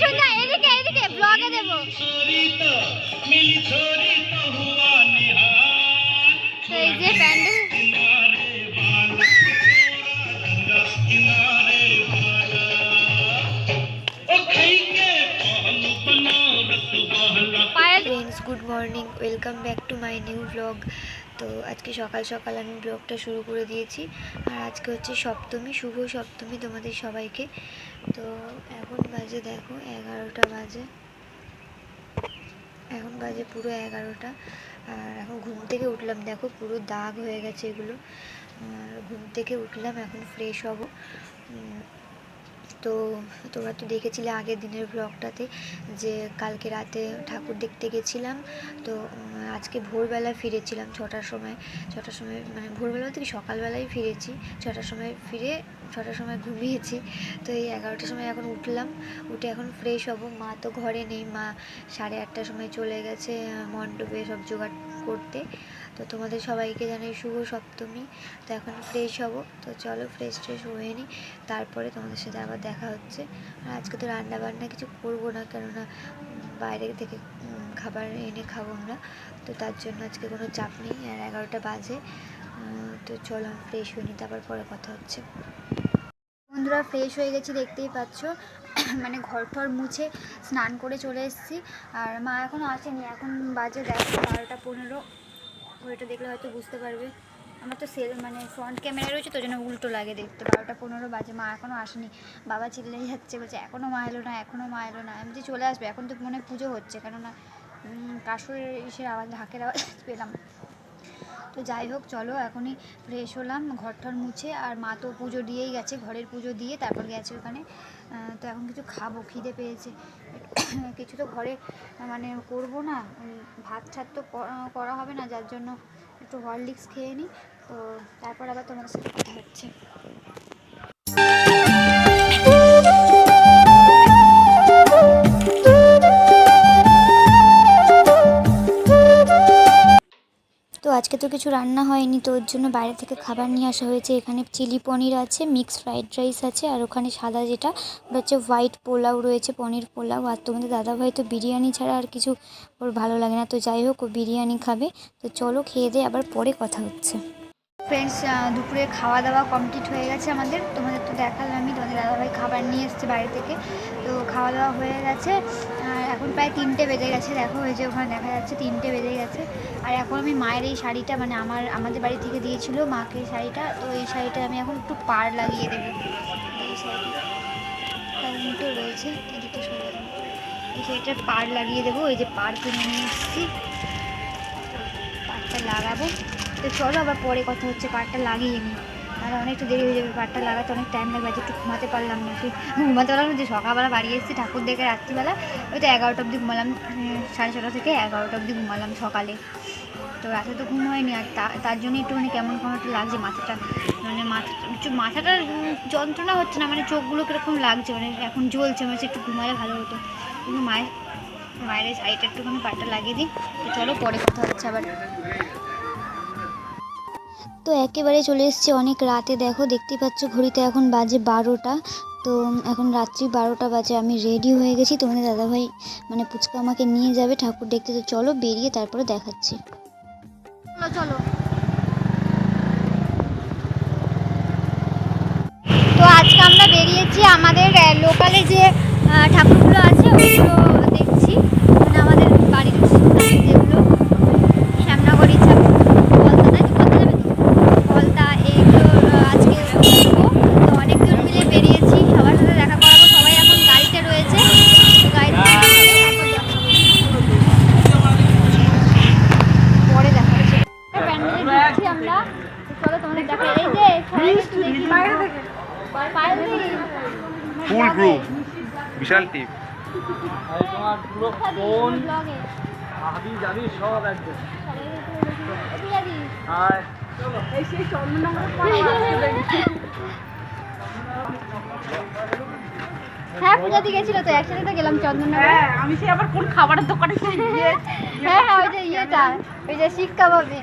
সোজা এদিকে এদিকে ব্লগে দেবো তো এই যে pandal Payel friends good morning welcome back to my new blog তো আজকে সকাল সকাল আমি ব্লগটা শুরু করে দিয়েছি। আর আজকে হচ্ছে সপ্তমী, শুভ সপ্তমী তোমাদের সবাইকে। তো এখন বাজে দেখো এগারোটা বাজে। এখন বাজে পুরো এগারোটা। আর এখন ঘুম থেকে উঠলাম, দেখো পুরো দাগ হয়ে গেছে এগুলো। ঘুম থেকে উঠলাম, এখন ফ্রেশ হব। তো তোমরা তো দেখেছিলে আগের দিনের ব্লগটাতে যে কালকে রাতে ঠাকুর দেখতে গেছিলাম। তো আজকে ভোরবেলা ফিরেছিলাম ছটার সময়। ছটার সময় মানে ভোরবেলা থেকে সকালবেলায় ফিরেছি। ছটার সময় ফিরে ছটার সময় ঘুমিয়েছি। তো এই এগারোটার সময় এখন উঠলাম। উঠে এখন ফ্রেশ হব। মা তো ঘরে নেই। মা সাড়ে আটটার সময় চলে গেছে। মণ্ডপে সব জোগাড় করতে। তো তোমাদের সবাইকে জানাই শুভ সপ্তমী। তো এখন ফ্রেশ হব। তো চলো ফ্রেশ ট্রেশ হয়ে নিই তারপরে তোমাদের সাথে আবার দেখা হচ্ছে। আর আজকে তো রান্না বান্না কিছু করব না, কেননা বাইরে থেকে খাবার এনে খাব আমরা। তো তার জন্য আজকে কোনো চাপ নেই। আর এগারোটা বাজে। তো চলো আমি ফ্রেশ হয়ে নিই তারপর পরে কথা হচ্ছে। বন্ধুরা ফ্রেশ হয়ে গেছি, দেখতেই পাচ্ছ। মানে ঘর টর মুছে স্নান করে চলে এসেছি। আর মা এখনও আসেনি এখন বাজে দেখো বারোটা পনেরো। ওইটা দেখলে হয়তো বুঝতে পারবে। আমার তো সেল মানে ফ্রন্ট ক্যামেরা রয়েছে তো জন্য উল্টো লাগে দেখতে। বারোটা পনেরো বাজে মা এখনও আসেনি। বাবা চিল্লাই যাচ্ছে বলছে এখনও মা এলো না এখনও মা এলো না। আমি যে চলে আসবে এখন তো মনে পুজো হচ্ছে। কেননা উম, কাসুরের ইসের আওয়াজ ঢাকের আওয়াজ পেলাম। তো যাই হোক, চলো এখনই ফ্রেশ হলাম ঘর টর মুছে, আর মা তো পুজো দিয়েই গেছে, ঘরের পুজো দিয়ে তারপর গেছে ওখানে। তো এখন কিছু খাব, খিদে পেয়েছে। কিছু তো ঘরে মানে করব না ভাত ছাত তো করা হবে না, যার জন্য একটু হরলিক্স খেয়ে নিই তো তারপর আবার তোমাদের সাথে কথা হচ্ছে। তো কিছু রান্না হয়নি, তো ওর জন্য বাইরে থেকে খাবার নিয়ে আসা হয়েছে। এখানে চিলি পনির আছে মিক্স ফ্রাইড রাইস আছে, আর ওখানে সাদা যেটা, ওটা হচ্ছে হোয়াইট পোলাও রয়েছে, পনির পোলাও। আর তোমাদের দাদাভাই তো বিরিয়ানি ছাড়া আর কিছু ওর ভালো লাগে না, তো যাই হোক ও বিরিয়ানি খাবে। তো চলো খেয়ে দিয়ে আবার পরে কথা হচ্ছে। ফ্রেন্ডস দুপুরে খাওয়া দাওয়া কমপ্লিট হয়ে গেছে আমাদের। তোমাদের তো দেখালামই, তোমাদের দাদাভাই খাবার নিয়ে এসছে বাইরে থেকে। তো খাওয়া দাওয়া হয়ে গেছে। এখন প্রায় তিনটে বেজে গেছে, দেখো এই যে ওখানে দেখা যাচ্ছে তিনটে বেজে গেছে। আর এখন আমি মায়ের এই শাড়িটা মানে আমার, আমাদের বাড়ি থেকে দিয়েছিল মাকে শাড়িটা, তো এই শাড়িটা আমি এখন একটু পার লাগিয়ে দেবো। এই শাড়িটা। উল্টো রয়েছে এদিকে সোজা দেবো। এই শাড়িটার পার লাগিয়ে দেবো, এই যে পার কিনে নিয়ে এসেছি। পাটটা লাগাবো। তো চলো আবার পরে কথা হচ্ছে পাটটা লাগিয়ে নিই। আর অনেকটা দেরি হয়ে যাবে, পাটটা লাগাতে অনেক টাইম লাগবে একটু ঘুমাতে পারলাম না। একটু ঘুমাতে পারলাম যে সকালবেলা বাড়ি এসেছি, ঠাকুর দেখে রাত্রিবেলা, ওই তো এগারোটা অবধি ঘুমালাম সাড়ে ছটা থেকে এগারোটা অবধি ঘুমালাম সকালে। তো রাতে তো ঘুম হয়নি, আর তার জন্য একটুখানি কেমন কেমন একটা লাগছে মাথাটা। মানে মাথা মাথাটার যন্ত্রণা হচ্ছে না মানে চোখগুলো কীরকম লাগছে মানে এখন জ্বলছে মানে একটু ঘুমালে ভালো হতো। কিন্তু মায়ের মায়ের এই শাড়িটা একটুখানি পাটটা লাগিয়ে দিই। তো চলো পরে কথা হচ্ছে আবার। তো একেবারে চলে এসেছি অনেক রাতে। দেখো দেখতেই পাচ্ছ ঘড়িতে এখন বাজে বারোটা। তো এখন রাত্রি বারোটা বাজে, আমি রেডি হয়ে গেছি। তোমাদের দাদাভাই মানে পুচকা আমাকে নিয়ে যাবে। ঠাকুর দেখতে তো চলো, বেরিয়ে তারপরে দেখাচ্ছি। চলো তো আজকে আমরা বেরিয়েছি আমাদের লোকালে যে ঠাকুরগুলো আছে ওগুলো দেখছি মানে আমাদের বাড়ির সামনে যেগুলো শ্যামনগর ইচ্ছা কলকাতায় তো কলতা যাবে তো কলতা এগুলো আহ, আজকে দেখব তো অনেকজন মিলে বেরিয়েছি সবার সাথে দেখা করাবো সবাই এখন গাড়িতে রয়েছে তো গাড়িতে তারপর দেখাবো। পরে দেখা হচ্ছে প্যান্ডেলে ঢুকছি আমরা তো চলো তোমাদের দেখা এই যে সবাই একটু দেখি বাইরে থেকে বাইরে থেকে ফুল গ্রুপ বিশাল টিম তোমার পুরো ফোন ব্লগে হাবি যাবি সব একদম। হ্যাঁ পূজা দিয়ে গেছিল তো একসাথে তো গেলাম চন্দননগর। আমি সে আবার কোন খাবারের দোকানে গিয়ে হ্যাঁ হ্যাঁ ওই যে ইয়েটা ওই যে শিক্ষা পাবে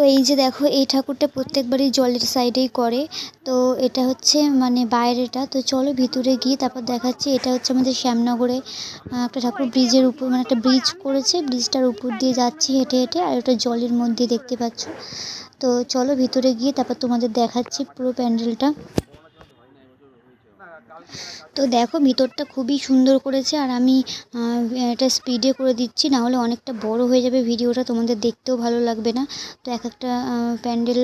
তো এই যে দেখো, এই ঠাকুরটা প্রত্যেকবারই জলের সাইডেই করে। তো এটা হচ্ছে মানে বাইরেটা। তো চলো ভিতরে গিয়ে তারপর দেখাচ্ছি, এটা হচ্ছে আমাদের শ্যামনগরে একটা ঠাকুর ব্রিজের উপর মানে একটা ব্রিজ করেছে। ব্রিজটার উপর দিয়ে যাচ্ছি হেঁটে হেঁটে, আর ওটা জলের মধ্যে দেখতে পাচ্ছ। তো চলো ভিতরে গিয়ে তারপর তোমাদের দেখাচ্ছি পুরো প্যান্ডেলটা। তো দেখো ভিতরটা খুবই সুন্দর করেছে আর আমি এটা স্পিডে করে দিচ্ছি না হলে অনেকটা বড় হয়ে যাবে ভিডিওটা তোমাদের দেখতেও ভালো লাগবে না। তো এক একটা প্যান্ডেল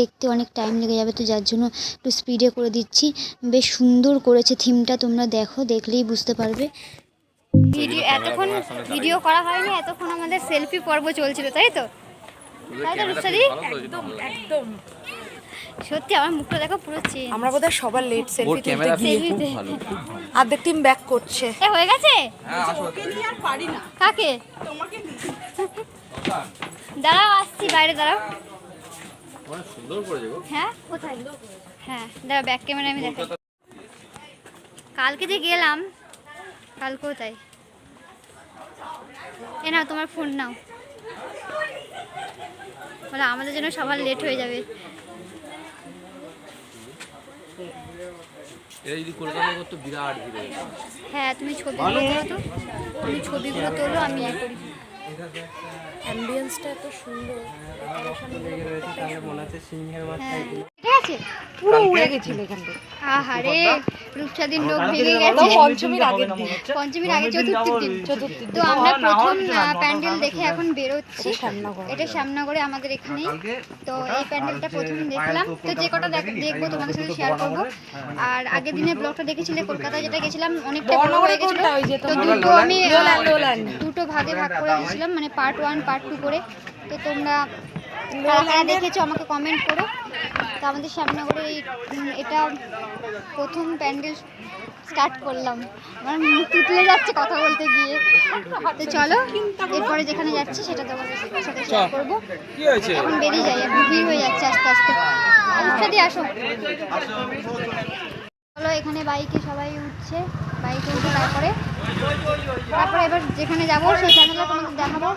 দেখতে অনেক টাইম লেগে যাবে তো যার জন্য একটু স্পিডে করে দিচ্ছি। বেশ সুন্দর করেছে থিমটা তোমরা দেখো দেখলেই বুঝতে পারবে। ভিডিও এতক্ষণ ভিডিও করা হয়নি এতক্ষণ আমাদের সেলফি পর্ব চলছিল তাই তো? তাই তো রূপসাদি একদম। সত্যি আমার মুখটা দেখো পুরো চেঞ্জ আমরা বোধহয় সবার লেট সেলফি তুলতে গিয়ে অর্ধেক টিম ব্যাক করছে। এ হয়ে গেছে? আর পারি না। কাকে? তোমাকে দাঁড়াও আসছি বাইরে দাঁড়াও। সুন্দর করেছে গো। হ্যাঁ কোথায়? হ্যাঁ দাঁড়াও ব্যাক ক্যামেরা আমি দেখাই। কালকে যে গেলাম কাল কোথায়? এ নাও তোমার ফোন নাও। বলে আমাদের জন্য সবার লেট হয়ে যাবে। এটা যদি কলকাতায় করতো বিরাট ভিড় হয়ে তুমি ছবিগুলো তোলো তো। তুমি ছবিগুলো তোলো আমি ইয়ে করি। অ্যাম্বিয়েন্সটা এত সুন্দর। হ্যাঁ ঠিক আছে? পুরো উড়ে গেছিল এখান থেকে। আহারে রূপসাদিন লোক ভেঙে গেছে। পঞ্চমীর আগের দিন। পঞ্চমীর আগে চতুর্থীর দিন। চতুর্থী তো আমরা প্রথম প্যান্ডেল দেখে এখন বেরোচ্ছি। এটা শ্যামনগরে আমাদের এখানেই তো এই প্যান্ডেলটা প্রথম দেখলাম। তো যে কটা দেখব তোমাদের সাথে শেয়ার করব। আর আগের দিনের ব্লগটা দেখেছিলে? কলকাতায় যেটা গেছিলাম অনেকটা বড় হয়ে গেছিল। তো দুটো আমি। দুটো ভাগে ভাগ করে দিয়েছিলাম মানে পার্ট ওয়ান পার্ট টু করে। তো তোমরা কারা কারা দেখেছ আমাকে কমেন্ট করো। তো আমাদের শ্যামনগরের এই এটা প্রথম প্যান্ডেল স্টার্ট করলাম। আমার মুখ তুতলে যাচ্ছে কথা বলতে গিয়ে। তো চলো এরপরে যেখানে যাচ্ছি সেটা তোমাদের সাথে শেয়ার করব। এখন বেরিয়ে যাই এখন ভিড় হয়ে যাচ্ছে আস্তে আস্তে। সাথে আসো। চলো এখানে বাইকে সবাই উঠছে বাইকে উঠে তারপরে তারপরে এবার যেখানে যাব সেই চ্যানেলটা তোমাদের দেখাবো।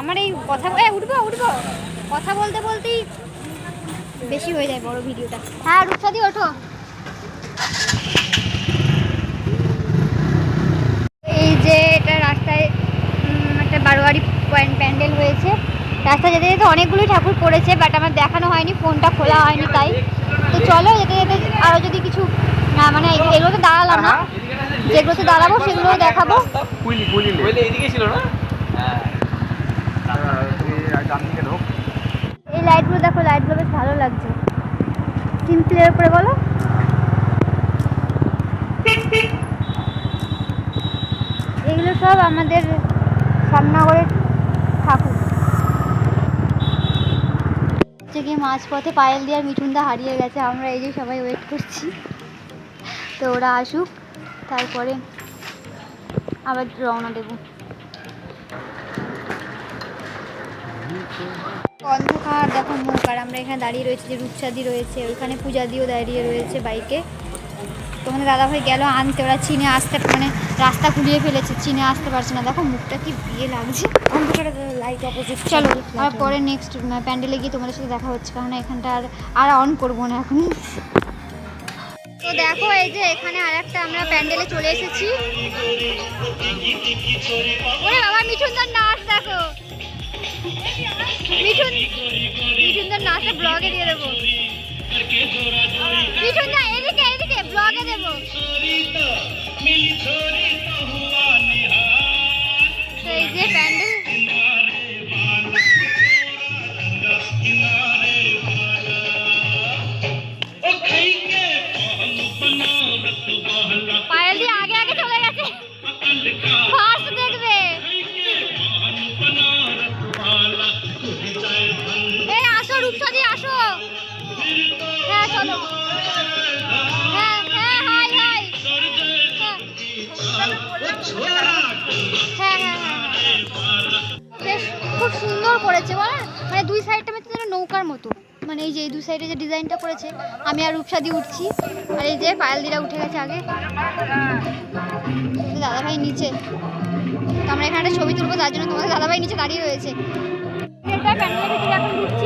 আমার এই কথা এ উঠবো উঠবো। কথা বলতে বলতেই বেশি হয়ে যায় বড় ভিডিওটা। হ্যাঁ রূপসাদি ওঠো। এই যে এটা রাস্তায় একটা বারোয়ারি পয়েন্ট প্যান্ডেল হয়েছে। রাস্তা যেতে যেতে অনেকগুলোই ঠাকুর পড়েছে বাট আমার দেখানো হয়নি ফোনটা খোলা হয়নি তাই। তো চলো যেতে যেতে আরও যদি কিছু মানে এগুলোতে দাঁড়ালাম না। যেগুলোতে দাঁড়াবো সেগুলো দেখাবো। ছিল না? হ্যাঁ। ডান দিকে এই লাইটগুলো দেখো, লাইটগুলো বেশ ভালো লাগছে। সিম্পলের উপরে বলো। এগুলো সব আমাদের শ্যামনগরের ঠাকুর। হচ্ছে কি মাঝপথে পায়েল দিয়ে আর মিঠুনদা হারিয়ে গেছে। আমরা এই যে সবাই ওয়েট করছি। তো ওরা আসুক, তারপরে আবার রওনা দেবো। অন্ধকার দেখো মুখ আর আমরা এখানে দাঁড়িয়ে রয়েছি যে রূপসাদি রয়েছে ওইখানে পূজাদিও দাঁড়িয়ে রয়েছে বাইকে। তোমাদের দাদাভাই গেল আনতে ওরা চিনে আসতে মানে রাস্তা ঘুরিয়ে ফেলেছে চিনে আসতে পারছে না। দেখো মুখটা কি বিয়ে লাগছে। অন্ধকারে লাইট অপোজিট চলো আর পরে নেক্সট প্যান্ডেলে গিয়ে তোমাদের সাথে দেখা হচ্ছে কারণ এখানটা আর আর অন করব না এখন। তো দেখো এই যে এখানে আর একটা আমরা প্যান্ডেলে চলে এসেছি। ওরে বাবা মিঠুনদার নাচ দেখো। মিঠুন মিঠুনদার নাচটা ব্লগে দিয়ে দেবো। মিঠুনদা এদিকে এদিকে ব্লগে দেবো। সেই যে রূপসাদি আসো। হ্যাঁ চলো। হ্যাঁ হ্যাঁ হ্যাঁ। হ্যাঁ হ্যাঁ বেশ, খুব সুন্দর করেছে মানে দুই সাইডটা নৌকার মতো। মানে এই যে, এই দুই সাইডে যে ডিজাইনটা করেছে, আমি আর রূপসাদি উঠছি। আর এই যে, পায়েলদিরা উঠে গেছে আগে। দাদাভাই নিচে। তো আমরা এখানে ছবি তুলবো তার জন্য তোমাদের দাদাভাই নিচে দাঁড়িয়ে রয়েছে।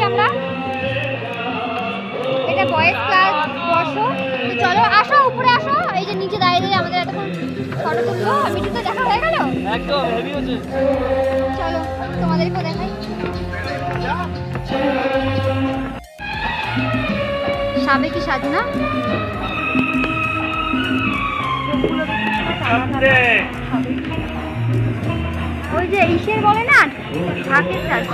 আমরা। ক্লাস বসো। চলো আসো উপরে আসো। এই যে নিচে দাঁড়িয়ে দাঁড়িয়ে আমাদের এতক্ষণ ফটো তুললো। দেখা হয়ে গেল? একদম হেভি হচ্ছে। চলো তোমাদেরকেও দেখাই। সাবেকি সাজনা ওই যে ইসের বলে না ঢাকের সাজ।